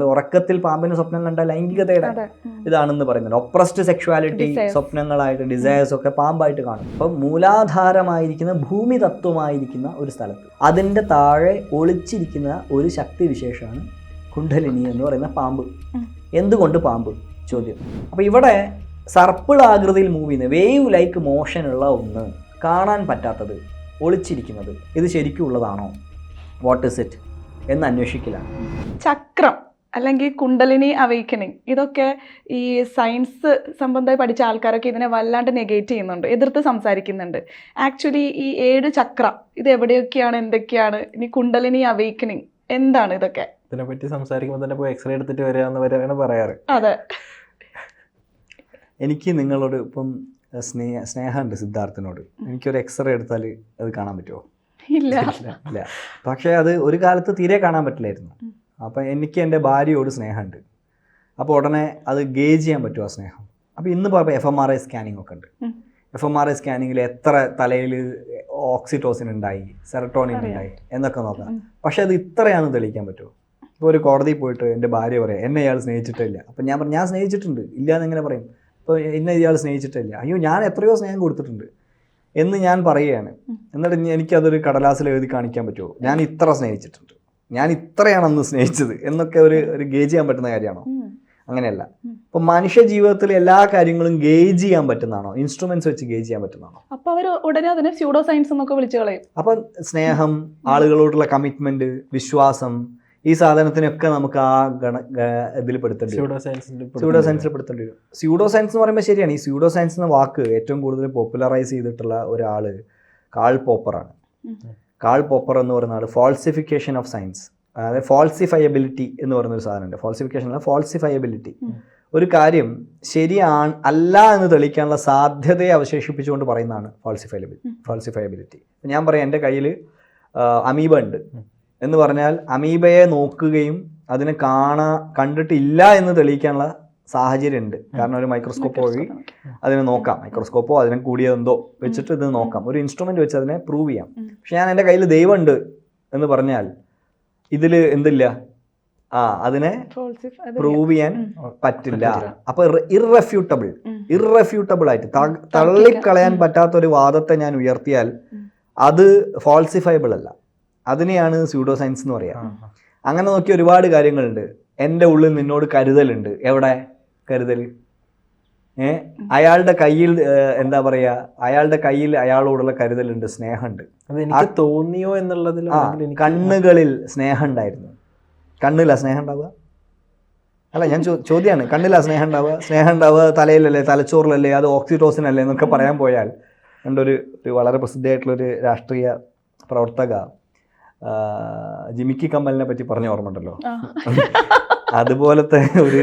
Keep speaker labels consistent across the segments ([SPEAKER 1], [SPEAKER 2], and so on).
[SPEAKER 1] നിങ്ങൾ ഉറക്കത്തിൽ പാമ്പിന് സ്വപ്നം കണ്ട ലൈംഗികതയുടെ ഇതാണെന്ന് പറയുന്നത് ഒപ്രസ്ഡ് സെക്ഷുവാലിറ്റി സ്വപ്നങ്ങളായിട്ട് ഡിസയേഴ്സ് ഒക്കെ പാമ്പായിട്ട് കാണും. അപ്പം മൂലാധാരമായിരിക്കുന്ന ഭൂമി തത്വമായിരിക്കുന്ന ഒരു സ്ഥലത്ത്. അതിന്റെ താഴെ ഒളിച്ചിരിക്കുന്ന ഒരു ശക്തി വിശേഷമാണ് കുണ്ഡലിനി എന്ന് പറയുന്ന പാമ്പ്. എന്തുകൊണ്ട് പാമ്പ്? ചോദ്യം. അപ്പോൾ ഇവിടെ സർപ്പിൾ ആകൃതിയിൽ മൂവ് ചെയ്യുന്ന വേവ് ലൈക്ക് മോഷൻ ഉള്ള ഒന്ന് കാണാൻ പറ്റാത്തത് ഒളിച്ചിരിക്കുന്നത് ഇത് ശരിക്കും ഉള്ളതാണോ? വാട്ട് ഇസ് ഇറ്റ് എന്ന് അന്വേഷിക്കലാണ്.
[SPEAKER 2] ചക്രം. അല്ലെങ്കിൽ കുണ്ടലിനി അവൈക്കണിങ് ഇതൊക്കെ ഈ സയൻസ് സംബന്ധമായി പഠിച്ച ആൾക്കാരൊക്കെ ഇതിനെ വല്ലാണ്ട് നെഗേറ്റ് ചെയ്യുന്നുണ്ട് എതിർത്ത് സംസാരിക്കുന്നുണ്ട്. ആക്ച്വലി ഈ ഏഴ് ചക്രം ഇത് എവിടെയൊക്കെയാണ് എന്തൊക്കെയാണ് ഇനി കുണ്ടലിനി അവൈക്കണിങ് എന്താണ് ഇതൊക്കെ?
[SPEAKER 3] ഇതിനെപ്പറ്റി സംസാരിക്കുമ്പോൾ തന്നെ പോയി എക്സ്റേ എടുത്തിട്ട് വരിക എന്ന് വരെയാണ് പറയാറ്.
[SPEAKER 2] അതെ.
[SPEAKER 1] എനിക്ക് നിങ്ങളോട് ഇപ്പം സ്നേഹ സ്നേഹമുണ്ട് സിദ്ധാർത്ഥിനോട്. എനിക്കൊരു എക്സ്റേ എടുത്താൽ അത് കാണാൻ പറ്റുമോ
[SPEAKER 2] ഇല്ല.
[SPEAKER 1] ഇല്ല പക്ഷേ അത് ഒരു കാലത്ത് തീരെ കാണാൻ പറ്റില്ലായിരുന്നു.
[SPEAKER 2] ഉം.
[SPEAKER 1] അപ്പം എനിക്ക് എന്റെ ഭാര്യയോട് സ്നേഹമുണ്ട്. അപ്പോൾ ഉടനെ അത് ഗേജ് ചെയ്യാൻ പറ്റുമോ ആ സ്നേഹം? അപ്പോൾ ഇന്ന് പറയുമ്പോൾ F M R I scanning ഒക്കെ ഉണ്ട്. എഫ് എം ആർ ഐ സ്കാനിങ്ങിൽ എത്ര തലയിൽ ഓക്സിറ്റോസിൻ ഉണ്ടായി സെറട്ടോണിൻ ഉണ്ടായി എന്നൊക്കെ നോക്കാം. പക്ഷേ അത് ഇത്രയാണെന്ന് തെളിയിക്കാൻ പറ്റുമോ? ഇപ്പോൾ ഒരു കോടതിയിൽ പോയിട്ട് എന്റെ ഭാര്യ പറയാം എന്നെ ഇയാൾ സ്നേഹിച്ചിട്ടില്ല. അപ്പം ഞാൻ പറഞ്ഞു ഞാൻ സ്നേഹിച്ചിട്ടുണ്ട്. ഇല്ല എന്നെങ്ങനെ പറയും? അപ്പോൾ എന്നെ ഇയാൾ സ്നേഹിച്ചിട്ടില്ല. അയ്യോ ഞാൻ എത്രയോ സ്നേഹം കൊടുത്തിട്ടുണ്ട് എന്ന് ഞാൻ പറയുകയാണ്. എന്നിട്ട് എനിക്കതൊരു കടലാസിൽ എഴുതി കാണിക്കാൻ പറ്റുമോ? ഞാൻ ഇത്ര സ്നേഹിച്ചിട്ടുണ്ട്. ഞാൻ ഇത്രയാണ് അന്ന് സ്നേഹിച്ചത് എന്നൊക്കെ ഒരു ഒരു ഗേജ് ചെയ്യാൻ പറ്റുന്ന കാര്യമാണോ. അങ്ങനെയല്ല. അപ്പൊ മനുഷ്യ ജീവിതത്തിലെ എല്ലാ കാര്യങ്ങളും ഗേജ് ചെയ്യാൻ പറ്റുന്നതാണോ? ഇൻസ്ട്രുമെന്റ്സ് വെച്ച് ഗേജ് ചെയ്യാൻ പറ്റുന്നതാണോ?
[SPEAKER 2] അപ്പൊ അവർ ഉടനെ അതിനെ സ്യൂഡോ സയൻസ് എന്നൊക്കെ വിളിച്ചു കളയും.
[SPEAKER 1] അപ്പൊ സ്നേഹം ആളുകളോടുള്ള കമ്മിറ്റ്മെന്റ് വിശ്വാസം ഈ സാധനത്തിനൊക്കെ നമുക്ക് ആ ഗണ ഇതിൽ പെടുത്തേണ്ടി
[SPEAKER 3] സ്യൂഡോ
[SPEAKER 1] സയൻസിൽ പെടുത്തേണ്ടി വരും. സ്യൂഡോ സയൻസ് എന്ന് പറയുമ്പോൾ ശരിയാണ്. ഈ സ്യൂഡോ സയൻസ് എന്ന വാക്ക് ഏറ്റവും കൂടുതൽ പോപ്പുലറൈസ് ചെയ്തിട്ടുള്ള ഒരാൾ കാൾ പോപ്പറാണ്. കാൾ പോപ്പർ എന്ന് പറയുന്ന ആൾ ഫോൾസിഫിക്കേഷൻ ഓഫ് സയൻസ് അതായത് ഫോൾസിഫയബിലിറ്റി എന്ന് പറയുന്ന ഒരു സാധനമുണ്ട്. ഫോൾസിഫിക്കേഷൻ അല്ല ഫോൾസിഫയബിലിറ്റി ഒരു കാര്യം ശരിയാണ് അല്ല എന്ന് തെളിയിക്കാനുള്ള സാധ്യതയെ അവശേഷിപ്പിച്ചുകൊണ്ട് പറയുന്നതാണ് ഫോൾസിഫയബിലിറ്റി. ഫോൾസിഫയബിലിറ്റി ഞാൻ പറയാം എന്റെ കയ്യിൽ അമീബ ഉണ്ട്. എന്ന് പറഞ്ഞാൽ അമീബയെ നോക്കുകയും അതിനെ കാണാ കണ്ടിട്ടില്ല എന്ന് തെളിയിക്കാനുള്ള സാഹചര്യം ഉണ്ട് കാരണം ഒരു മൈക്രോസ്കോപ്പ് വഴി അതിനെ നോക്കാം. മൈക്രോസ്കോപ്പോ അതിനെ കൂടിയതെന്തോ വെച്ചിട്ട് ഇത് നോക്കാം. ഒരു ഇൻസ്ട്രുമെന്റ് വെച്ച് അതിനെ പ്രൂവ് ചെയ്യാം. പക്ഷെ ഞാൻ എന്റെ കയ്യിൽ ദൈവമുണ്ട് എന്ന് പറഞ്ഞാൽ ഇതിൽ എന്തില്ല? ആ അതിനെ പ്രൂവ് ചെയ്യാൻ പറ്റില്ല.
[SPEAKER 3] പറ്റില്ല.
[SPEAKER 1] അപ്പൊ ഇറഫ്യൂട്ടബിൾ ഇറഫ്യൂട്ടബിൾ ആയിട്ട് തള്ളിക്കളയാൻ പറ്റാത്ത ഒരു വാദത്തെ ഞാൻ ഉയർത്തിയാൽ അത് ഫോൾസിഫയബിൾ അല്ല. അതിനെയാണ് സ്യൂഡോ സയൻസ് എന്ന് പറയാം. അങ്ങനെ നോക്കി ഒരുപാട് കാര്യങ്ങളുണ്ട്. എന്റെ ഉള്ളിൽ നിന്നോട് കരുതലുണ്ട്. എവിടെ? കരുതൽ ഏ? അയാളുടെ കയ്യിൽ എന്താ പറയാ അയാളുടെ കയ്യിൽ അയാളോടുള്ള കരുതലുണ്ട് സ്നേഹമുണ്ട്.
[SPEAKER 3] എനിക്ക് തോന്നിയോ എന്നുള്ളതിൽ
[SPEAKER 1] കണ്ണുകളിൽ സ്നേഹം ഉണ്ടായിരുന്നു കണ്ണില്ല സ്നേഹം ഉണ്ടാവുക അല്ല ഞാൻ ചോ- ചോദ്യമാണ് കണ്ണില്ല സ്നേഹം ഉണ്ടാവുക സ്നേഹം ഉണ്ടാവുക തലയിലല്ലേ തലച്ചോറിലല്ലേ അത് ഓക്സിറ്റോസിൻ അല്ലേ എന്നൊക്കെ പറയാൻ പോയാൽ കണ്ടൊരു ഒരു വളരെ പ്രസിദ്ധമായിട്ടുള്ളൊരു രാഷ്ട്രീയ പ്രവർത്തക ജിമിക്കി കമ്മലിനെ പറ്റി പറഞ്ഞ ഓർമ്മ
[SPEAKER 2] ഉണ്ടല്ലോ
[SPEAKER 1] അതുപോലത്തെ ഒരു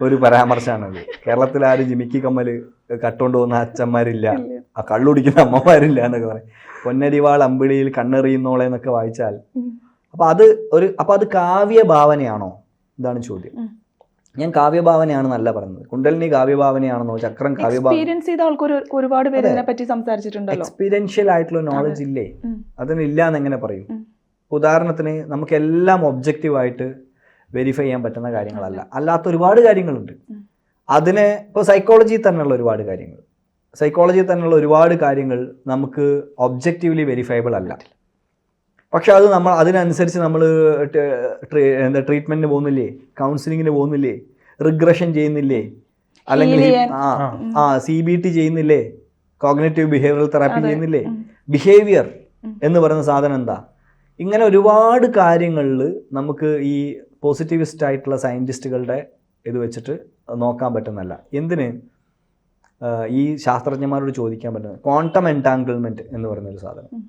[SPEAKER 1] ഒരു പരാമർശമാണത് കേരളത്തിൽ ആരും ജിമിക്കി കമ്മൽ കട്ടുകൊണ്ട് പോകുന്ന അച്ഛന്മാരില്ല. ആ കള്ളുടിക്കുന്ന അമ്മമാരില്ല എന്നൊക്കെ പറയും. പൊന്നരിവാൾ അമ്പിളിയിൽ കണ്ണെറിയുന്നോളെ എന്നൊക്കെ വായിച്ചാൽ. അപ്പൊ അത് ഒരു അപ്പൊ അത് കാവ്യ ഭാവനയാണോ ഇതാണ് ചോദ്യം. ഞാൻ കാവ്യഭാവനയാണെന്നല്ല പറയുന്നത്. കുണ്ടലിനി കാവ്യഭാവനയാണെന്നോ ചക്രം
[SPEAKER 2] എക്സ്പീരിയൻസ് ചെയ്ത ആൾക്കൊരു ഒരുപാട് പേര് സംസാരിച്ചിട്ടുണ്ടല്ലോ.
[SPEAKER 1] എക്സ്പീരിയൻഷ്യൽ ആയിട്ടുള്ള നോളജ് ഇല്ലേ. അതിനില്ല എന്ന് എങ്ങനെ പറയും?
[SPEAKER 2] ഉദാഹരണത്തിന്
[SPEAKER 1] ഉദാഹരണത്തിന് നമുക്കെല്ലാം ഒബ്ജക്റ്റീവായിട്ട് വെരിഫൈ ചെയ്യാൻ പറ്റുന്ന കാര്യങ്ങളല്ല. അല്ലാത്ത ഒരുപാട് കാര്യങ്ങളുണ്ട്. അതിന് ഇപ്പോൾ സൈക്കോളജിയിൽ തന്നെയുള്ള ഒരുപാട് കാര്യങ്ങൾ. സൈക്കോളജി തന്നെയുള്ള ഒരുപാട് കാര്യങ്ങൾ നമുക്ക് ഒബ്ജക്റ്റീവ്ലി വെരിഫൈബിൾ അല്ല. പക്ഷെ അത് നമ്മൾ അതിനനുസരിച്ച് നമ്മൾ എന്താ ട്രീറ്റ്മെന്റിന് പോകുന്നില്ലേ? കൗൺസിലിങ്ങിന് പോകുന്നില്ലേ? റിഗ്രഷൻ ചെയ്യുന്നില്ലേ? അല്ലെങ്കിൽ ആ ആ. സി ബി ടി ചെയ്യുന്നില്ലേ? കോഗ്നേറ്റീവ് ബിഹേവിയറൽ തെറാപ്പി ചെയ്യുന്നില്ലേ? ബിഹേവിയർ എന്ന് പറയുന്ന സാധനം എന്താ? ഇങ്ങനെ ഒരുപാട് കാര്യങ്ങളിൽ നമുക്ക് ഈ പോസിറ്റിവിസ്റ്റ് ആയിട്ടുള്ള സയന്റിസ്റ്റുകളുടെ ഇത് വെച്ചിട്ട് നോക്കാൻ പറ്റുന്നല്ല എന്തിന്? ഈ ശാസ്ത്രജ്ഞന്മാരോട് ചോദിക്കാൻ പറ്റുന്നത്. ക്വാണ്ടം എൻടാങ്കിൾമെന്റ് എന്ന് പറയുന്ന ഒരു സാധനം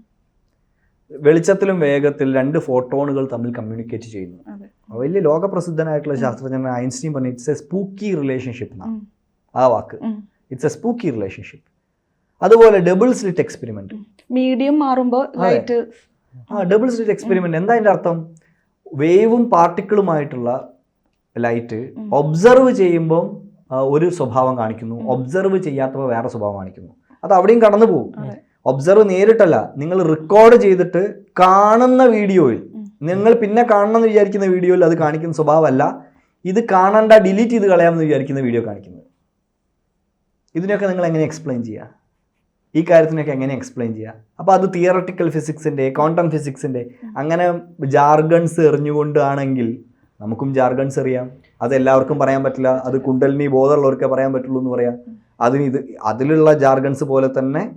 [SPEAKER 1] വെളിച്ചത്തിലും വേഗത്തിൽ രണ്ട് ഫോട്ടോണുകൾ തമ്മിൽ കമ്മ്യൂണിക്കേറ്റ് ചെയ്യുന്നു. വലിയ ലോകപ്രസിദ്ധനായിട്ടുള്ള ശാസ്ത്രജ്ഞൻ ഐൻസ്റ്റീൻ പറഞ്ഞു ഇറ്റ്സ് എ സ്പൂക്കി റിലേഷൻഷിപ്പ് എന്നാണ് ആ വാക്ക്. ഇറ്റ്സ് എ സ്പൂക്കി റിലേഷൻഷിപ്പ് അതുപോലെ ഡബിൾ സ്ലിറ്റ് എക്സ്പെരിമെന്റ്
[SPEAKER 2] മീഡിയം മാറുമ്പോൾ
[SPEAKER 1] ആ ഡബിൾ സ്ലിറ്റ് എക്സ്പെരിമെന്റ് എന്താ അതിന്റെ അർത്ഥം? വേവും പാർട്ടിക്കിളുമായിട്ടുള്ള ലൈറ്റ് ഒബ്സർവ് ചെയ്യുമ്പം ഒരു സ്വഭാവം കാണിക്കുന്നു. ഒബ്സർവ് ചെയ്യാത്തപ്പോൾ വേറെ സ്വഭാവം കാണിക്കുന്നു. അത് അവിടെയും കടന്നു പോകും. ഒബ്സർവ് നേരിട്ടല്ല. നിങ്ങൾ റെക്കോർഡ് ചെയ്തിട്ട് കാണുന്ന വീഡിയോയിൽ നിങ്ങൾ പിന്നെ കാണണമെന്ന് വിചാരിക്കുന്ന വീഡിയോയിൽ അത് കാണിക്കുന്ന സ്വഭാവമല്ല. ഇത് കാണണ്ട ഡിലീറ്റ് ചെയ്ത് കളയാമെന്ന് വിചാരിക്കുന്ന വീഡിയോ കാണിക്കുന്നത്. ഇതിനൊക്കെ നിങ്ങൾ എങ്ങനെ എക്സ്പ്ലെയിൻ ചെയ്യുക ഈ കാര്യത്തിനൊക്കെ എങ്ങനെ എക്സ്പ്ലെയിൻ ചെയ്യുക അപ്പോൾ അത് തിയറട്ടിക്കൽ ഫിസിക്സിന്റെ ക്വാണ്ടം ഫിസിക്സിന്റെ അങ്ങനെ ജാർഗൺസ് എറിഞ്ഞുകൊണ്ടാണെങ്കിൽ നമുക്കും ജാർഗൺസ് അറിയാം. അത് എല്ലാവർക്കും പറയാൻ പറ്റില്ല. അത് കുണ്ടലിനി ബോധമുള്ളവർക്കേ പറയാൻ പറ്റുള്ളൂ എന്ന് പറയാം. അതിന് ഇത് അതിലുള്ള ജാർഗൺസ് പോലെ തന്നെ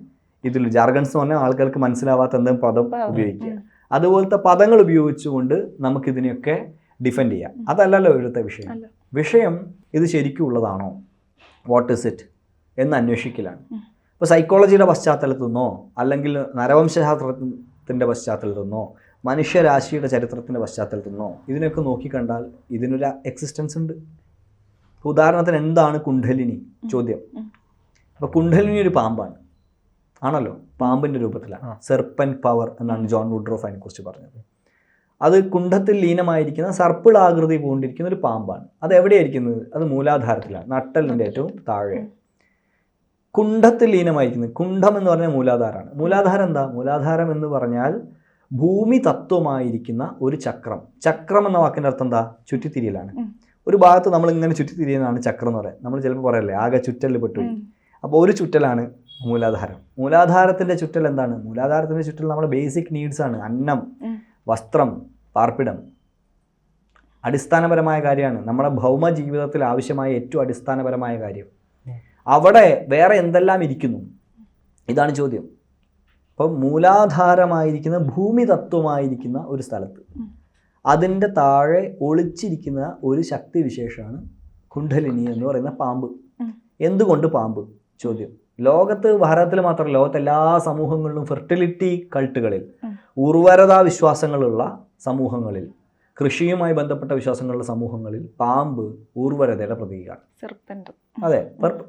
[SPEAKER 1] ഇതിൽ ജാർഗൺസ് എന്ന് പറഞ്ഞാൽ ആൾക്കാർക്ക് മനസ്സിലാവാത്ത എന്തെങ്കിലും പദം ഉപയോഗിക്കുക. അതുപോലത്തെ പദങ്ങൾ ഉപയോഗിച്ചുകൊണ്ട് നമുക്കിതിനെയൊക്കെ ഡിഫെൻഡ് ചെയ്യാം. അതല്ലല്ലോ ഇവിടുത്തെ വിഷയം. വിഷയം ഇത് ശരിക്കും ഉള്ളതാണോ? വാട്ട് ഇസ് ഇറ്റ് എന്ന് അന്വേഷിക്കലാണ്. ഇപ്പോൾ സൈക്കോളജിയുടെ പശ്ചാത്തലത്തിൽ നിന്നോ അല്ലെങ്കിൽ നരവംശാസ്ത്രത്തിന്റെ പശ്ചാത്തലത്തിൽ നിന്നോ മനുഷ്യരാശിയുടെ ചരിത്രത്തിന്റെ പശ്ചാത്തലത്തിൽ നിന്നോ ഇതിനൊക്കെ നോക്കിക്കണ്ടാൽ ഇതിനൊരു എക്സിസ്റ്റൻസ് ഉണ്ട്. ഉദാഹരണത്തിന് എന്താണ് കുണ്ഡലിനി ചോദ്യം. അപ്പോൾ കുണ്ഡലിനി ഒരു പാമ്പാണ്. ആണല്ലോ? പാമ്പിന്റെ രൂപത്തിലാണ്.
[SPEAKER 3] ആ.
[SPEAKER 1] സെർപ്പൻ പവർ എന്നാണ് ജോൺ വുഡ്രോഫ് അതിനെക്കുറിച്ച് പറഞ്ഞത്. അത് കുണ്ഠത്തിൽ ലീനമായിരിക്കുന്ന സർപ്പിളാകൃതി പൂണ്ടിരിക്കുന്ന ഒരു പാമ്പാണ്. അത് എവിടെയായിരിക്കുന്നത് അത് മൂലാധാരത്തിലാണ്. നട്ടലിന്റെ ഏറ്റവും താഴെ കുണ്ഠത്തിൽ ലീനമായിരിക്കുന്നത്. കുണ്ഠം എന്ന് പറഞ്ഞാൽ മൂലാധാരമാണ്. മൂലാധാരം എന്താ? മൂലാധാരം എന്ന് പറഞ്ഞാൽ ഭൂമി തത്വമായിരിക്കുന്ന ഒരു ചക്രം. ചക്രം എന്ന വാക്കിന്റെ അർത്ഥം എന്താ? ചുറ്റിത്തിരിയലാണ്. ഒരു ഭാഗത്ത് നമ്മൾ ഇങ്ങനെ ചുറ്റിത്തിരിയുന്നതാണ് ചക്രം എന്ന് പറയാം. നമ്മൾ ചിലപ്പോൾ പറയല്ലേ ആകെ ചുറ്റലിൽ
[SPEAKER 2] പെട്ടു
[SPEAKER 1] അപ്പോൾ ഒരു ചുറ്റലാണ് മൂലാധാരം. മൂലാധാരത്തിന്റെ ചുറ്റൽ എന്താണ്? മൂലാധാരത്തിന്റെ ചുറ്റൽ നമ്മുടെ ബേസിക് നീഡ്സ് ആണ്. അന്നം വസ്ത്രം പാർപ്പിടം. അടിസ്ഥാനപരമായ കാര്യമാണ്. നമ്മുടെ ഭൗമ ജീവിതത്തിൽ ആവശ്യമായ ഏറ്റവും അടിസ്ഥാനപരമായ കാര്യം. അവിടെ വേറെ എന്തെല്ലാം ഇരിക്കുന്നു ഇതാണ് ചോദ്യം അപ്പം മൂലാധാരമായിരിക്കുന്ന ഭൂമി തത്വമായിരിക്കുന്ന ഒരു സ്ഥലത്ത്. അതിന്റെ താഴെ ഒളിച്ചിരിക്കുന്ന ഒരു ശക്തി വിശേഷമാണ് കുണ്ഡലിനി എന്ന് പറയുന്ന പാമ്പ്. എന്തുകൊണ്ട് പാമ്പ് ചോദ്യം ലോകത്ത് ഭാരതത്തിൽ മാത്രമല്ല ലോകത്തെ എല്ലാ സമൂഹങ്ങളിലും ഫെർട്ടിലിറ്റി കൾട്ടുകളിൽ. ഉർവരതാ വിശ്വാസങ്ങളുള്ള സമൂഹങ്ങളിൽ കൃഷിയുമായി ബന്ധപ്പെട്ട വിശ്വാസങ്ങളുടെ സമൂഹങ്ങളിൽ പാമ്പ് ഊർവരതയുടെ പ്രതീകമാണ്. അതെ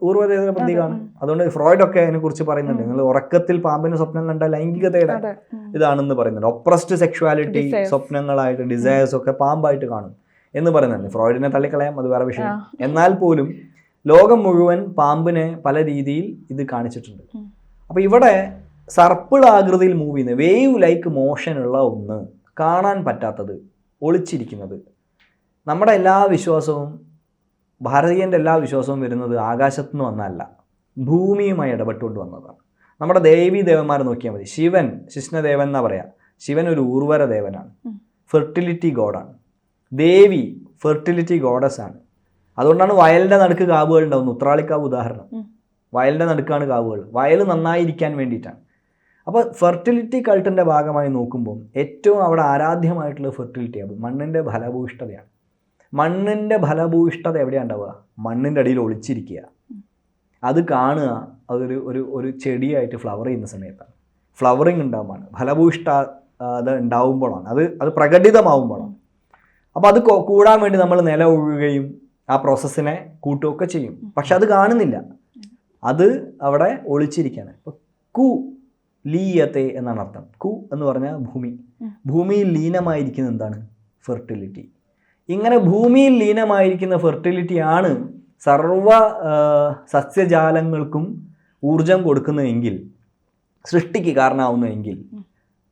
[SPEAKER 1] ഊർവരതയുടെ പ്രതീകമാണ്. അതുകൊണ്ട് ഫ്രോയിഡ് ഒക്കെ അതിനെ കുറിച്ച് പറയുന്നുണ്ട് നിങ്ങൾ ഉറക്കത്തിൽ പാമ്പിന് സ്വപ്നം കണ്ട ലൈംഗികതയുടെ. ഇതാണെന്ന് പറയുന്നുണ്ട്. ഒപ്രസ്ഡ് സെക്ഷുവാലിറ്റി സ്വപ്നങ്ങളായിട്ട് ഡിസയേഴ്സ് ഒക്കെ പാമ്പായിട്ട് കാണും എന്ന് പറയുന്നുണ്ട്. ഫ്രോയിഡിനെ തള്ളിക്കളയാം അത് വേറെ വിഷയം എന്നാൽ പോലും ലോകം മുഴുവൻ പാമ്പിനെ പല രീതിയിൽ ഇത് കാണിച്ചിട്ടുണ്ട്.
[SPEAKER 2] അപ്പൊ
[SPEAKER 1] അപ്പോൾ ഇവിടെ സർപ്പിൾ ആകൃതിയിൽ മൂവ് ചെയ്യുന്ന വേവ് ലൈക്ക് മോഷൻ ഉള്ള ഒന്ന് കാണാൻ പറ്റാത്തത് ഒളിച്ചിരിക്കുന്നത്. നമ്മുടെ എല്ലാ വിശ്വാസവും ഭാരതീയന്റെ എല്ലാ വിശ്വാസവും വരുന്നത് ആകാശത്തു നിന്ന് വന്നതല്ല. ഭൂമിയുമായി ഇടപെട്ടുകൊണ്ട് വന്നതാണ്. നമ്മുടെ ദേവി ദേവന്മാരെ നോക്കിയാൽ മതി. ശിവൻ ശിഷ്ണദേവൻ എന്നാ പറയാ. ശിവൻ ഒരു ഊർവര ദേവനാണ്. ഫെർട്ടിലിറ്റി ഗോഡാണ് ദേവി ഫെർട്ടിലിറ്റി ഗോഡസ് ആണ്. അതുകൊണ്ടാണ് വയലിന്റെ നടുക്ക് കാവുകൾ ഉണ്ടാവുന്നത്. ഉത്രാളിക്കാവ് ഉദാഹരണം. വയലിന്റെ നടുക്കാണ് കാവുകൾ. വയൽ നന്നായിരിക്കാൻ വേണ്ടിയിട്ടാണ്. അപ്പോൾ ഫെർട്ടിലിറ്റി കൾട്ടിന്റെ ഭാഗമായി നോക്കുമ്പോൾ ഏറ്റവും അവിടെ ആരാധ്യമായിട്ടുള്ള ഫെർട്ടിലിറ്റി ആകും മണ്ണിന്റെ ഫലഭൂയിഷ്ഠതയാണ്. മണ്ണിന്റെ ഫലഭൂയിഷ്ഠത എവിടെയാണ് ഉണ്ടാവുക? മണ്ണിന്റെ അടിയിൽ ഒളിച്ചിരിക്കുക. അത് കാണുക. അതൊരു ഒരു ഒരു ചെടിയായിട്ട് ഫ്ലവർ ചെയ്യുന്ന സമയത്താണ്. ഫ്ലവറിങ് ഉണ്ടാകുമ്പോഴാണ് ഫലഭൂയിഷ്ഠ ആ, അത് ഉണ്ടാവുമ്പോഴാണ്. അത് അത് പ്രകടിതമാവുമ്പോഴാണ്. അപ്പോൾ അത് കൂടാൻ വേണ്ടി നമ്മൾ നില ഒഴുകുകയും ആ പ്രോസസ്സിനെ കൂട്ടുകയൊക്കെ ചെയ്യും. പക്ഷെ അത് കാണുന്നില്ല. അത് അവിടെ ഒളിച്ചിരിക്കുകയാണ്. ഇപ്പോൾ കു ലീയത്തെ എന്നാണ് അർത്ഥം. കു എന്ന് പറഞ്ഞാൽ ഭൂമി. ഭൂമിയിൽ ലീനമായിരിക്കുന്ന എന്താണ്? ഫെർട്ടിലിറ്റി ഇങ്ങനെ ഭൂമിയിൽ ലീനമായിരിക്കുന്ന ഫെർട്ടിലിറ്റി ആണ് സർവ സസ്യജാലങ്ങൾക്കും ഊർജം കൊടുക്കുന്നതെങ്കിൽ സൃഷ്ടിക്ക് കാരണമാവുന്നതെങ്കിൽ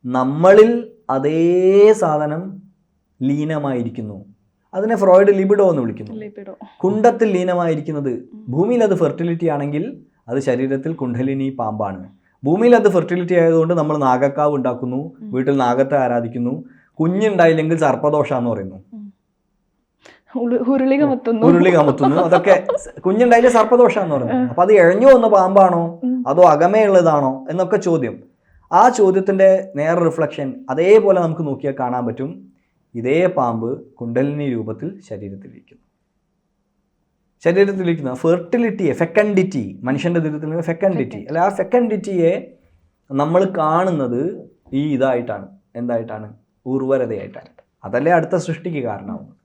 [SPEAKER 1] നമ്മളിൽ അതേ സാധനം ലീനമായിരിക്കുന്നു. അതിനെ ഫ്രോയിഡ് ലിബിഡോ എന്ന് വിളിക്കുന്നു. കുണ്ടത്തിൽ ലീനമായിരിക്കുന്നത് ഭൂമിയിൽ അത് ഫെർട്ടിലിറ്റി ആണെങ്കിൽ അത് ശരീരത്തിൽ കുണ്ഡലിനി പാമ്പാണ്. ഭൂമിയിൽ അത് ഫെർട്ടിലിറ്റി ആയതുകൊണ്ട് നമ്മൾ നാഗക്കാവ് ഉണ്ടാക്കുന്നു വീട്ടിൽ നാഗത്തെ ആരാധിക്കുന്നു കുഞ്ഞുണ്ടായില്ലെങ്കിൽ സർപ്പദോഷ എന്ന് പറയുന്നു
[SPEAKER 2] ഉരുളി കമത്തുന്നു
[SPEAKER 1] ഉരുളി കമത്തുന്നു അതൊക്കെ കുഞ്ഞുണ്ടായില്ല സർപ്പദോഷ എന്ന് പറയുന്നു അപ്പൊ അത് എഴഞ്ഞു വന്ന പാമ്പാണോ?
[SPEAKER 2] അതോ
[SPEAKER 1] അതോ അകമയുള്ളതാണോ എന്നൊക്കെ ചോദ്യം. ആ ചോദ്യത്തിന്റെ നേർ റിഫ്ലക്ഷൻ അതേപോലെ നമുക്ക് നോക്കിയാൽ കാണാൻ പറ്റും. ഇതേ പാമ്പ് കുണ്ടലിനി രൂപത്തിൽ ശരീരത്തിലിരിക്കുന്നു. ശരീരത്തിലിരിക്കുന്ന ഫെർട്ടിലിറ്റിയെ ഫെക്കൻഡിറ്റി മനുഷ്യന്റെ ദുരിതത്തിൽ ഫെക്കൻഡിറ്റി അല്ല ആ ഫെക്കൻഡിറ്റിയെ നമ്മൾ കാണുന്നത് ഈ ഇതായിട്ടാണ്. എന്തായിട്ടാണ്? ഉർവരതയായിട്ടാണ്. അതല്ലേ അടുത്ത സൃഷ്ടിക്ക് കാരണമാവുന്നത്.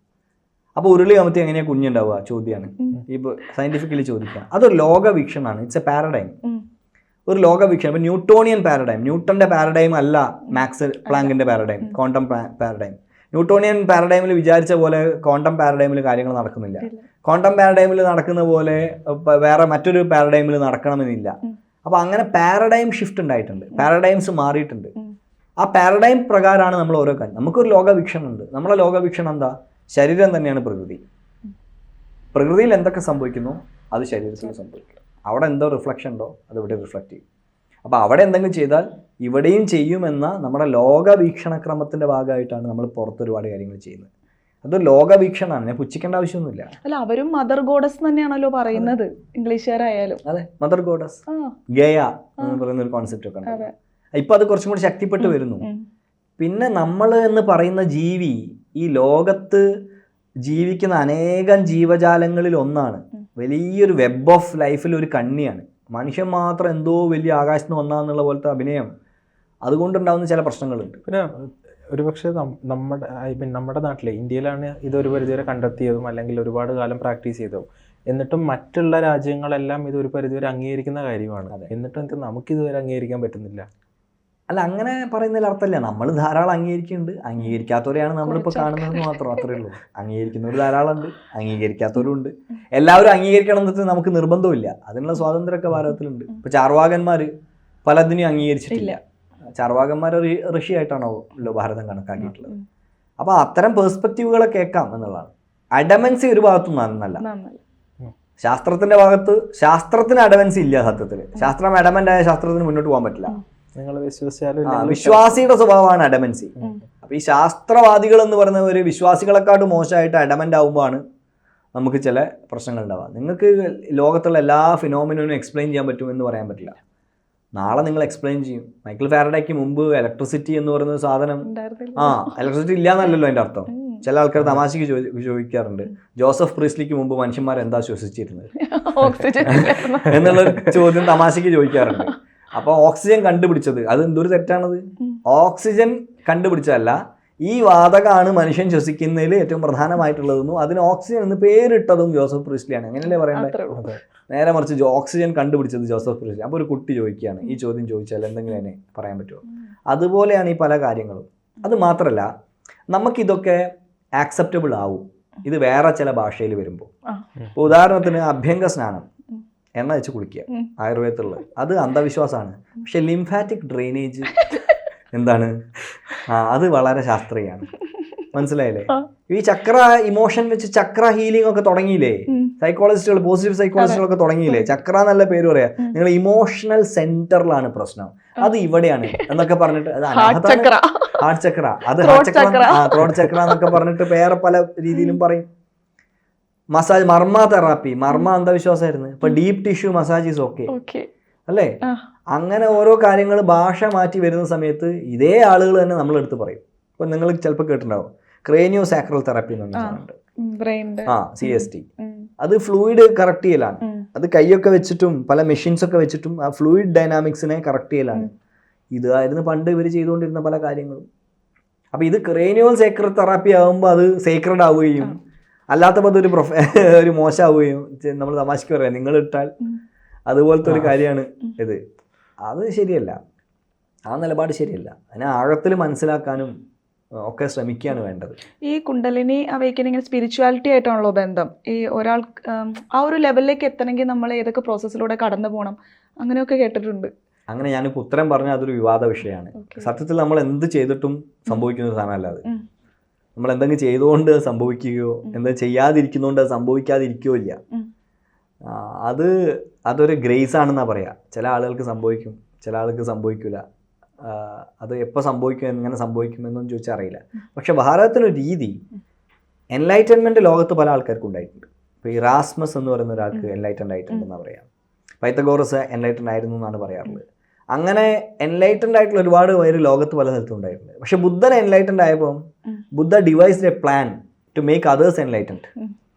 [SPEAKER 1] അപ്പോൾ ഉരുളി കമത്തി എങ്ങനെയാണ് കുഞ്ഞുണ്ടാവുക? ചോദ്യമാണ്. ഇപ്പോൾ സയന്റിഫിക്കലി ചോദിക്കുക. അതൊരു ലോകവീക്ഷണമാണ്. ഇറ്റ്സ് എ പാരഡൈം ഒരു ലോകവീക്ഷണം. ഇപ്പം ന്യൂട്ടോണിയൻ പാരഡൈം ന്യൂട്ടന്റെ പാരഡൈം അല്ല മാക്സ് പ്ലാങ്കിന്റെ പാരഡൈം ക്വാണ്ടം പാരഡൈം ന്യൂട്ടോണിയൻ പാരഡൈമിൽ വിചാരിച്ച പോലെ ക്വാണ്ടം പാരഡൈമിൽ കാര്യങ്ങൾ നടക്കുന്നില്ല. ക്വാണ്ടം പാരഡൈമിൽ നടക്കുന്ന പോലെ വേറെ മറ്റൊരു പാരഡൈമിൽ നടക്കണമെന്നില്ല.
[SPEAKER 2] അപ്പൊ
[SPEAKER 1] അപ്പോൾ അങ്ങനെ പാരഡൈം ഷിഫ്റ്റ് ഉണ്ടായിട്ടുണ്ട്. പാരഡൈംസ് മാറിയിട്ടുണ്ട്. ആ പാരഡൈം പ്രകാരമാണ് നമ്മൾ ഓരോ കാര്യം. നമുക്കൊരു ലോകവീക്ഷണം ഉണ്ട് നമ്മളെ ലോകവീക്ഷണം എന്താ? ശരീരം തന്നെയാണ് പ്രകൃതി. പ്രകൃതിയിൽ എന്തൊക്കെ സംഭവിക്കുന്നു? അത് ശരീരത്തിൽ സംഭവിക്കും. അവിടെ എന്തോ റിഫ്ലക്ഷൻ ഉണ്ടോ? അത് ഇവിടെ റിഫ്ലക്റ്റ് ചെയ്യും. അപ്പോൾ അവിടെ എന്തെങ്കിലും ചെയ്താൽ ഇവിടെയും ചെയ്യുമെന്ന നമ്മുടെ ലോകവീക്ഷണക്രമത്തിന്റെ ഭാഗമായിട്ടാണ് നമ്മൾ പുറത്ത് ഒരുപാട് കാര്യങ്ങൾ ചെയ്യുന്നത്. അതൊരു ലോകവീക്ഷണമാണ്. ഞാൻ പുച്ഛിക്കേണ്ട ആവശ്യമൊന്നുമില്ല.
[SPEAKER 2] അല്ല അവരും മദർ ഗോഡസ് തന്നെയാണല്ലോ പറയുന്നത്. ഇംഗ്ലീഷുകാരായാലും.
[SPEAKER 1] അതെ മദർ ഗോഡസ് ഗയ എന്ന് പറയുന്ന ഒരു കോൺസെപ്റ്റ് ഒക്കെ ഉണ്ട്. ഇപ്പൊ അത് കുറച്ചും കൂടി ശക്തിപ്പെട്ട് വരുന്നു. പിന്നെ നമ്മൾ എന്ന് പറയുന്ന ജീവി ഈ ലോകത്ത് ജീവിക്കുന്ന അനേകം ജീവജാലങ്ങളിൽ ഒന്നാണ്. വലിയൊരു വെബ് ഓഫ് ലൈഫിൽ ഒരു കണ്ണിയാണ്. മനുഷ്യൻ മാത്രം എന്തോ വലിയ ആകാശത്ത് നിന്ന് ഒന്നാന്നുള്ള പോലത്തെ അഭിനയം. അതുകൊണ്ടുണ്ടാകുന്ന ചില പ്രശ്നങ്ങളുണ്ട്.
[SPEAKER 3] പിന്നെ ഒരുപക്ഷെ നമ്മുടെ ഐ മീൻ നമ്മുടെ നാട്ടിലെ ഇന്ത്യയിലാണ് ഇതൊരു പരിധിവരെ കണ്ടെത്തിയതും അല്ലെങ്കിൽ ഒരുപാട് കാലം പ്രാക്ടീസ് ചെയ്തതും. എന്നിട്ടും മറ്റുള്ള രാജ്യങ്ങളെല്ലാം ഇത് ഒരു പരിധിവരെ അംഗീകരിക്കുന്ന കാര്യമാണ്. എന്നിട്ടും എനിക്ക് നമുക്ക് ഇതുവരെ അംഗീകരിക്കാൻ പറ്റുന്നില്ല.
[SPEAKER 1] അല്ല അങ്ങനെ പറയുന്നതിൽ അർത്ഥമില്ല. നമ്മൾ ധാരാളം അംഗീകരിക്കുന്നുണ്ട്. അംഗീകരിക്കാത്തവരെയാണ് നമ്മളിപ്പോൾ കാണുന്നത് മാത്രം അത്രേ ഉള്ളൂ. അംഗീകരിക്കുന്നവർ ധാരാളം ഉണ്ട് അംഗീകരിക്കാത്തവരും ഉണ്ട്. എല്ലാവരും അംഗീകരിക്കണം എന്നിട്ട് നമുക്ക് നിർബന്ധമില്ല. അതിനുള്ള സ്വാതന്ത്ര്യമൊക്കെ ഭാരതത്തിലുണ്ട്. ഇപ്പൊ ചാർവാകന്മാർ പലതിനും അംഗീകരിച്ചിട്ടില്ല. ചാർവാകന്മാർ ഋഷി ആയിട്ടാണോ ഉള്ള ഭാരതം കണക്കാക്കിയിട്ടുള്ളത്.
[SPEAKER 2] അപ്പൊ
[SPEAKER 1] അപ്പോൾ അത്തരം പേഴ്സ്പെക്റ്റീവുകൾ കേൾക്കാം എന്നുള്ളതാണ്. അഡമൻസി ഒരു ഭാഗത്തു നന്നല്ല. ശാസ്ത്രത്തിന്റെ ഭാഗത്ത് ശാസ്ത്രത്തിന് അഡമൻസി ഇല്ല സത്യത്തിൽ ശാസ്ത്രം അഡമന്റ് ആയ ശാസ്ത്രത്തിന് മുന്നോട്ട് പോകാൻ പറ്റില്ല. വിശ്വാസിയുടെ സ്വഭാവമാണ് അഡമൻസി. അപ്പൊ ഈ ശാസ്ത്രവാദികൾ എന്ന് പറയുന്ന ഒരു വിശ്വാസികളെക്കാട്ടും മോശമായിട്ട് അഡമന്റ് ആകുമ്പോഴാണ് നമുക്ക് ചില പ്രശ്നങ്ങൾ ഉണ്ടാവുക. നിങ്ങൾക്ക് ലോകത്തുള്ള എല്ലാ ഫിനോമിനും എക്സ്പ്ലെയിൻ ചെയ്യാൻ പറ്റും എന്ന് പറയാൻ പറ്റില്ല. നാളെ നിങ്ങൾ എക്സ്പ്ലെയിൻ ചെയ്യും. മൈക്കിൾ ഫാരഡയ്ക്ക് മുമ്പ് ഇലക്ട്രിസിറ്റി എന്ന് പറയുന്ന ഒരു സാധനം. ആ ഇലക്ട്രിസിറ്റി ഇല്ലാന്നല്ലല്ലോ അതിന്റെ അർത്ഥം. ചില ആൾക്കാർ തമാശക്ക് ചോദി- ചോദിക്കാറുണ്ട്. ജോസഫ് പ്രീസ്ലിക്ക് മുമ്പ് മനുഷ്യന്മാർ എന്താ ശ്വസിച്ചിരുന്നത്. എന്നുള്ള ചോദ്യം തമാശക്ക് ചോദിക്കാറുണ്ട്. അപ്പോൾ ഓക്സിജൻ കണ്ടുപിടിച്ചത് അത് എന്തൊരു തെറ്റാണത്. ഓക്സിജൻ കണ്ടുപിടിച്ചതല്ല ഈ വാതകമാണ് മനുഷ്യൻ ശ്വസിക്കുന്നതിൽ ഏറ്റവും പ്രധാനമായിട്ടുള്ളതെന്നും അതിന് ഓക്സിജൻ എന്ന് പേരിട്ടതും ജോസഫ് പ്രീസ്ലിയാണ്. അങ്ങനെയല്ലേ
[SPEAKER 2] പറയേണ്ടത്.
[SPEAKER 1] നേരെ മറിച്ച് ഓക്സിജൻ കണ്ടുപിടിച്ചത് ജോസഫ് പ്രീസ്ലി അപ്പോൾ ഒരു കുട്ടി ചോദിക്കുകയാണ് ഈ ചോദ്യം ചോദിച്ചാൽ എന്തെങ്കിലും അതിനെ പറയാൻ പറ്റുമോ? അതുപോലെയാണ് ഈ പല കാര്യങ്ങളും. അത് മാത്രമല്ല നമുക്കിതൊക്കെ ആക്സെപ്റ്റബിൾ ആവും. ഇത് വേറെ ചില ഭാഷയിൽ വരുമ്പോൾ. ഇപ്പോൾ ഉദാഹരണത്തിന് അഭ്യംഗ സ്നാനം. എണ്ണ വെച്ച് കുളിക്കുക ആയുർവേദത്തിലുള്ള. അത് അന്ധവിശ്വാസമാണ്. പക്ഷെ ലിംഫാറ്റിക് ഡ്രെയിനേജ് എന്താണ്? ആ അത് വളരെ ശാസ്ത്രീയമാണ് മനസ്സിലായില്ലേ? ഈ ചക്ര ഇമോഷൻ വെച്ച് ചക്ര ഹീലിംഗ് ഒക്കെ തുടങ്ങിയില്ലേ. സൈക്കോളജിസ്റ്റുകൾ പോസിറ്റീവ് സൈക്കോളജിസ്റ്റുകളൊക്കെ തുടങ്ങിയില്ലേ? ചക്ര എന്നല്ല പേര് പറയാ. നിങ്ങൾ ഇമോഷണൽ സെന്ററിലാണ് പ്രശ്നം. അത് ഇവിടെയാണ് എന്നൊക്കെ പറഞ്ഞിട്ട്
[SPEAKER 2] ഹാർട്ട് ചക്ര.
[SPEAKER 1] അത് ഹാർട്ട് ചക്ര.
[SPEAKER 2] ചക്ര.
[SPEAKER 1] ആ ത്രോട്ട് ചക്ര എന്നൊക്കെ പറഞ്ഞിട്ട് വേറെ പല രീതിയിലും പറയും. മസാജ് മർമ്മ തെറാപ്പി മർമ്മ അന്ധവിശ്വാസമായിരുന്നു. ഇപ്പൊ deep tissue massage is okay
[SPEAKER 2] okay
[SPEAKER 1] അല്ലേ? അങ്ങനെ ഓരോ കാര്യങ്ങൾ ഭാഷ മാറ്റി വരുന്ന സമയത്ത് ഇതേ ആളുകൾ തന്നെ നമ്മൾ എടുത്ത് പറയും. ഇപ്പൊ നിങ്ങൾ ചിലപ്പോൾ കേട്ടിട്ടുണ്ടാവും. ക്രേനിയോ സാക്രൽ തെറാപ്പി എന്ന് പറഞ്ഞിട്ടുണ്ട്
[SPEAKER 2] ആ.
[SPEAKER 1] സി എസ് ടി അത് ഫ്ലൂയിഡ് കറക്റ്റ് ചെയ്യലാണ്. അത് കൈയൊക്കെ വെച്ചിട്ടും പല മെഷീൻസ് ഒക്കെ വെച്ചിട്ടും ആ ഫ്ലൂയിഡ് ഡൈനാമിക്സിനെ കറക്റ്റ് ചെയ്യലാണ്. ഇതായിരുന്നു പണ്ട് ഇവർ ചെയ്തുകൊണ്ടിരുന്ന പല കാര്യങ്ങളും. അപ്പോൾ ഇത് ക്രേനിയോൾ സേക്രഡ് തെറാപ്പി ആകുമ്പോൾ അത് സേക്രഡ് ആവുകയും അല്ലാത്തപ്പോൾ അതൊരു പ്രൊഫ ഒരു മോശമാവുകയും നമ്മൾ തമാശക്ക് പറയാം. നിങ്ങൾ ഇട്ടാൽ അതുപോലത്തെ ഒരു കാര്യമാണ് ഇത്. അത് ശരിയല്ല. ആ നിലപാട് ശരിയല്ല. അതിനെ ആഴത്തിൽ മനസ്സിലാക്കാനും ഒക്കെ ശ്രമിക്കുകയാണ് വേണ്ടത്.
[SPEAKER 2] ഈ കുണ്ടലിനി അവേക്കനിങ് സ്പിരിച്വാലിറ്റി ആയിട്ടാണല്ലോ ബന്ധം. ഈ ഒരാൾ ആ ഒരു ലെവലിലേക്ക് എത്തണമെങ്കിൽ നമ്മൾ ഏതൊക്കെ പ്രോസസ്സിലൂടെ കടന്നു പോകണം അങ്ങനെയൊക്കെ കേട്ടിട്ടുണ്ട്.
[SPEAKER 1] അങ്ങനെ ഞാനിപ്പോൾ ഉത്തരം പറഞ്ഞ അതൊരു വിവാദ വിഷയമാണ്. സത്യത്തിൽ നമ്മൾ എന്ത് ചെയ്തിട്ടും സംഭവിക്കുന്ന സാധനമല്ല അത് നമ്മൾ എന്തെങ്കിലും ചെയ്തുകൊണ്ട് സംഭവിക്കുകയോ
[SPEAKER 2] എന്തെങ്കിലും
[SPEAKER 1] എന്താ ചെയ്യാതിരിക്കുന്നതുകൊണ്ട് അത് സംഭവിക്കാതിരിക്കുകയോ ഇല്ല. അത് അതൊരു ഗ്രേസ് ആണെന്നാണ് പറയാ. ചില ആളുകൾക്ക് സംഭവിക്കും ചില ആൾക്ക് സംഭവിക്കില്ല അത് എപ്പോൾ സംഭവിക്കും എങ്ങനെ സംഭവിക്കുമെന്നൊന്നും ചോദിച്ചാൽ അറിയില്ല പക്ഷെ ഭാരതത്തിനൊരു രീതി എൻലൈറ്റൻമെന്റ് ലോകത്ത് പല ആൾക്കാർക്കും ഉണ്ടായിട്ടുണ്ട്. ഇപ്പോൾ ഈ റാസ്മസ് എന്ന് പറയുന്ന ഒരാൾക്ക് എൻലൈറ്റൻഡ് ആയിട്ടുണ്ടെന്നാണ് പറയാം. പൈത്തഗോറസ് എൻലൈറ്റൻഡ് ആയിരുന്നു എന്നാണ് പറയാറുള്ളത്. അങ്ങനെ എൻലൈറ്റൻഡ് ആയിട്ടുള്ള ഒരുപാട് പേര് ലോകത്ത് പല സ്ഥലത്തും ഉണ്ടായിട്ടുണ്ട്. പക്ഷെ ബുദ്ധൻ എൻലൈറ്റൻഡ് ആയപ്പോൾ Buddha devised a plan to make others enlightened.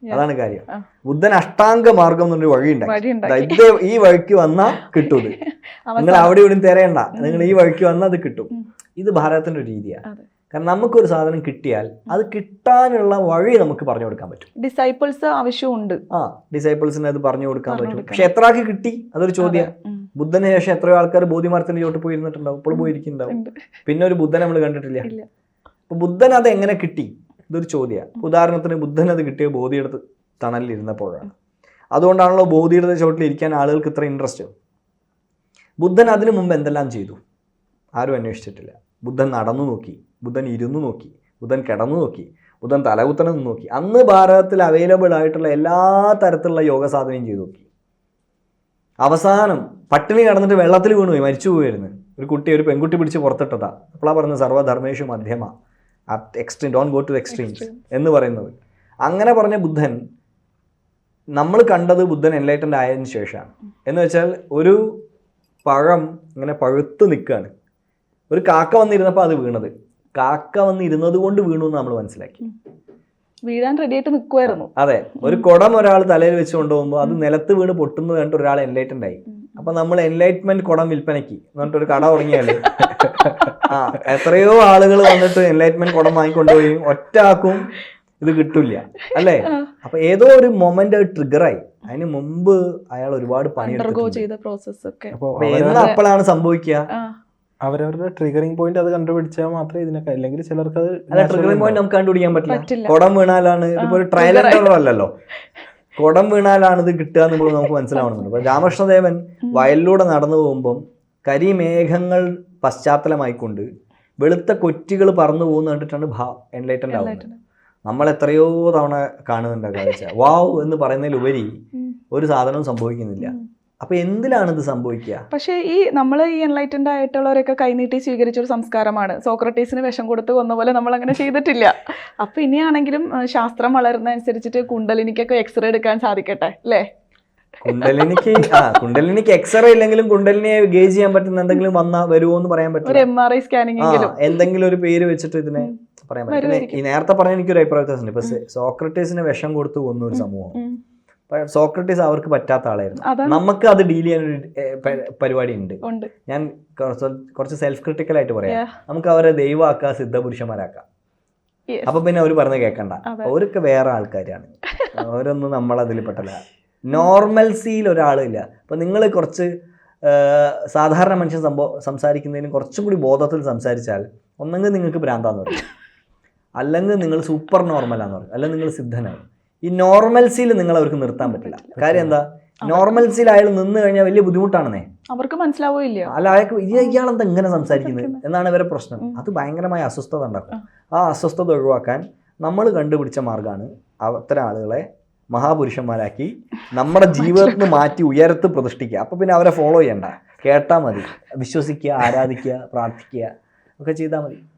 [SPEAKER 1] അതാണ് കാര്യം. ബുദ്ധൻ അഷ്ടാംഗ മാർഗം എന്നൊരു വഴി ഉണ്ടാക്കി ഇത് ഈ വഴിക്ക് വന്നാൽ കിട്ടും ഇത് നിങ്ങൾ അവിടെ ഇവിടെ തിരയണ്ട. നിങ്ങൾ ഈ വഴിക്ക് വന്നാൽ അത് കിട്ടും. ഇത് ഭാരതത്തിന്റെ ഒരു രീതിയാണ്. കാരണം നമുക്കൊരു സാധനം കിട്ടിയാൽ അത് കിട്ടാനുള്ള വഴി നമുക്ക് പറഞ്ഞു കൊടുക്കാൻ പറ്റും.
[SPEAKER 2] ഡിസൈപ്പിൾസ് ആവശ്യമുണ്ട്.
[SPEAKER 1] ആ ഡിസൈപ്പിൾസിന് അത് പറഞ്ഞു കൊടുക്കാൻ പറ്റും. പക്ഷെ എത്ര ആൾക്ക് കിട്ടി? അതൊരു ചോദ്യം. ബുദ്ധന് ശേഷം എത്രയോ ആൾക്കാർ ബോധിമരത്തിന്റെ ചോട്ട് പോയിരുന്നിട്ടുണ്ടാവും. ഇപ്പോൾ പോയിരിക്കുന്നുണ്ടാവും. പിന്നെ ഒരു ബുദ്ധനെ നമ്മൾ കണ്ടിട്ടില്ല. അപ്പൊ ബുദ്ധൻ അത് എങ്ങനെ കിട്ടി? ഇതൊരു ചോദ്യമാണ് ഉദാഹരണത്തിന് ബുദ്ധൻ അത് കിട്ടിയ ബോധിയെടുത്ത് തണലിൽ ഇരുന്നപ്പോഴാണ് അതുകൊണ്ടാണല്ലോ ബോധിയുടെ ചോട്ടിൽ ഇരിക്കാൻ ആളുകൾക്ക് ഇത്ര ഇൻട്രസ്റ്റ് ബുദ്ധൻ അതിനു മുമ്പ് എന്തെല്ലാം ചെയ്തു? ആരും അന്വേഷിച്ചിട്ടില്ല. ബുദ്ധൻ നടന്നു നോക്കി. ബുദ്ധൻ ഇരുന്നു നോക്കി. ബുദ്ധൻ കിടന്നു നോക്കി. ബുദ്ധൻ തലകുത്തനെ നോക്കി. അന്ന് ഭാരതത്തിൽ അവൈലബിൾ ആയിട്ടുള്ള എല്ലാ തരത്തിലുള്ള യോഗ സാധനയും ചെയ്തു നോക്കി. അവസാനം പട്ടിണി കിടന്നിട്ട് വെള്ളത്തിൽ വീണുപോയി മരിച്ചു പോയിരുന്നു ഒരു കുട്ടി ഒരു പെൺകുട്ടി പിടിച്ച് പുറത്തിട്ടതാ. അപ്പോഴാണ് പറഞ്ഞത് സർവധർമ്മേഷു മധ്യമ. Extreme don't go to extremes എന്ന് പറയുന്നത്. അങ്ങനെ പറഞ്ഞ ബുദ്ധൻ നമ്മൾ കണ്ടത് ബുദ്ധൻ എൻലൈറ്റൻഡ് ആയതിനു ശേഷമാണ്. എന്ന് വെച്ചാൽ ഒരു പഴം ഇങ്ങനെ പഴുത്ത് നിൽക്കുകയാണ്. ഒരു കാക്ക വന്നിരുന്നപ്പോൾ അത് വീണത്. കാക്ക വന്നിരുന്നത് കൊണ്ട് വീണു എന്ന് നമ്മൾ മനസ്സിലാക്കി.
[SPEAKER 2] വീഴാൻ റെഡി ആയിട്ട് നിൽക്കുമായിരുന്നു
[SPEAKER 1] അതെ. ഒരു കുടം ഒരാൾ തലയിൽ വെച്ച് കൊണ്ടുപോകുമ്പോൾ അത് നിലത്ത് വീണ് പൊട്ടുന്നത് കണ്ടിട്ട് ഒരാൾ എൻലൈറ്റൻഡ് ആയി. അപ്പൊ നമ്മൾ എൻലൈറ്റ്മെന്റ് കുടം വിൽപ്പനയ്ക്ക് എന്നിട്ട് ഒരു കട തുടങ്ങിയാൽ. ആ എത്രയോ ആളുകൾ വന്നിട്ട് എൻലൈറ്റ്മെന്റ് കുടം വാങ്ങിക്കൊണ്ടുപോയി. ഒറ്റാക്കും ഇത് കിട്ടില്ല. അല്ലേ? അപ്പൊ ഏതോ ഒരു മൊമെന്റ് ട്രിഗറായി അതിന് മുമ്പ് അയാൾ ഒരുപാട് പണി
[SPEAKER 2] ചെയ്ത പ്രോസസ് ഒക്കെ.
[SPEAKER 3] അപ്പോൾ
[SPEAKER 1] അപ്പോഴാണ് സംഭവിക്കുക?
[SPEAKER 2] ആ,
[SPEAKER 3] അവരവരുടെ ട്രിഗറിംഗ് പോയിന്റ് അത് കണ്ടുപിടിച്ചാൽ മാത്രമേ ഇതിനൊക്കെ അല്ലെങ്കിൽ ചിലർക്ക് അത്
[SPEAKER 1] ട്രിഗറിംഗ് പോയിന്റ് നമുക്ക് കണ്ടുപിടിക്കാൻ പറ്റില്ല. കുടം വീണാലാണ്. ഇതിപ്പോ ഒരു ട്രയൽ അല്ലല്ലോ. കുടം വീണാലാണ് ഇത് കിട്ടുക എന്നുള്ളത് നമുക്ക് മനസ്സിലാവണമെന്നുണ്ട്. അപ്പൊ രാമകൃഷ്ണദേവൻ വയലിലൂടെ നടന്നു പോകുമ്പം കരിമേഘങ്ങൾ പശ്ചാത്തലമായിക്കൊണ്ട് വെളുത്ത കൊറ്റികൾ പറന്നു പോകുന്ന കണ്ടിട്ടാണ് ഭാ എൻലൈറ്റന്റ് ആവുന്നത്. നമ്മൾ എത്രയോ തവണ കാണുന്നുണ്ട് കാഴ്ച. വാവ് എന്ന് പറയുന്നതിലുപരി. ഒരു സാധനവും സംഭവിക്കുന്നില്ല. അപ്പൊ എന്തിലാണ് ഇത് സംഭവിക്കുക?
[SPEAKER 2] പക്ഷേ ഈ നമ്മൾ ഈ എൻലൈറ്റൻഡ് ആയിട്ടുള്ളവരൊക്കെ കൈനീട്ടി സ്വീകരിച്ച ഒരു സംസ്കാരമാണ്. സോക്രട്ടീസിന് വിഷം കൊടുത്ത് വന്ന പോലെ നമ്മൾ അങ്ങനെ ചെയ്തിട്ടില്ല. അപ്പൊ ഇനിയാണെങ്കിലും ശാസ്ത്രം വളരുന്ന അനുസരിച്ചിട്ട് കുണ്ടലിനിക്കൊക്കെ എക്സ്റേ എടുക്കാൻ സാധിക്കട്ടെ അല്ലേ?
[SPEAKER 1] കുണ്ടലിനിക്ക് ആ കുണ്ടലിനിക്ക് എക്സ്റേ ഇല്ലെങ്കിലും കുണ്ടലിനെ ഗേജ് ചെയ്യാൻ പറ്റുന്ന എന്തെങ്കിലും വന്നാ വരുമോ എന്ന് പറയാൻ
[SPEAKER 2] ഒരു
[SPEAKER 1] പറ്റില്ല
[SPEAKER 2] എം ആർ ഐ സ്കാനിങ്
[SPEAKER 1] എന്തെങ്കിലും ഒരു പേര് വെച്ചിട്ട് ഇതിനെ പറയാൻ പറ്റും. ഈ നേരത്തെ പറഞ്ഞ എനിക്കൊരു അഭിപ്രായ വ്യത്യാസമുണ്ട്. ഇപ്പൊ സോക്രട്ടീസിന് വിഷം കൊടുത്ത് കൊന്ന ഒരു സമൂഹം. സോക്രട്ടീസ് അവർക്ക് പറ്റാത്ത ആളായിരുന്നു. നമുക്ക് അത് ഡീൽ ചെയ്യാൻ ഒരു പരിപാടി ഉണ്ട്. ഞാൻ കുറച്ച് സെൽഫ് ക്രിട്ടിക്കൽ ആയിട്ട് പറയാം. നമുക്ക് അവരെ ദൈവമാക്കാം സിദ്ധ
[SPEAKER 2] പുരുഷന്മാരാക്കാം
[SPEAKER 1] അപ്പൊ പിന്നെ അവർ പറഞ്ഞ കേൾക്കണ്ട. അവരൊക്കെ വേറെ ആൾക്കാരാണ്. അവരൊന്നും നമ്മൾ നമ്മളതിൽ പെട്ടല്ല. നോർമൽസിയിൽ ഒരാളില്ല. അപ്പൊ നിങ്ങൾ കുറച്ച് സാധാരണ മനുഷ്യൻ സംഭവം സംസാരിക്കുന്നതിനും കുറച്ചും കൂടി ബോധത്തിൽ സംസാരിച്ചാൽ ഒന്നെങ്കിൽ നിങ്ങൾക്ക് ഭ്രാന്താന്ന് പറയും. അല്ലെങ്കിൽ നിങ്ങൾ സൂപ്പർ നോർമലാന്ന് പറയും. അല്ലെങ്കിൽ നിങ്ങൾ സിദ്ധനാണ്. ഈ നോർമൽസിയിൽ നിങ്ങൾ അവർക്ക് നിർത്താൻ പറ്റില്ല. കാര്യം എന്താ? നോർമൽസിൽ അയാൾ നിന്ന് കഴിഞ്ഞാൽ വലിയ ബുദ്ധിമുട്ടാണെന്നേ.
[SPEAKER 2] അവർക്ക് മനസ്സിലാവില്ല
[SPEAKER 1] അല്ല അയാൾക്ക് ഇയാൾ എന്താ ഇങ്ങനെ സംസാരിക്കുന്നത്? എന്നാണ് ഇവരെ പ്രശ്നം. അത് ഭയങ്കരമായ അസ്വസ്ഥത ഉണ്ടാക്കും.
[SPEAKER 2] ആ.
[SPEAKER 1] അസ്വസ്ഥത ഒഴിവാക്കാൻ നമ്മൾ കണ്ടുപിടിച്ച മാർഗമാണ് അത്തരം ആളുകളെ മഹാപുരുഷന്മാരാക്കി നമ്മുടെ ജീവിതത്തിൽ നിന്ന് മാറ്റി ഉയരത്ത് പ്രതിഷ്ഠിക്കുക. അപ്പൊ പിന്നെ അവരെ ഫോളോ ചെയ്യണ്ട. കേട്ടാൽ മതി. വിശ്വസിക്കുക ആരാധിക്കുക പ്രാർത്ഥിക്കുക ഒക്കെ ചെയ്താൽ മതി.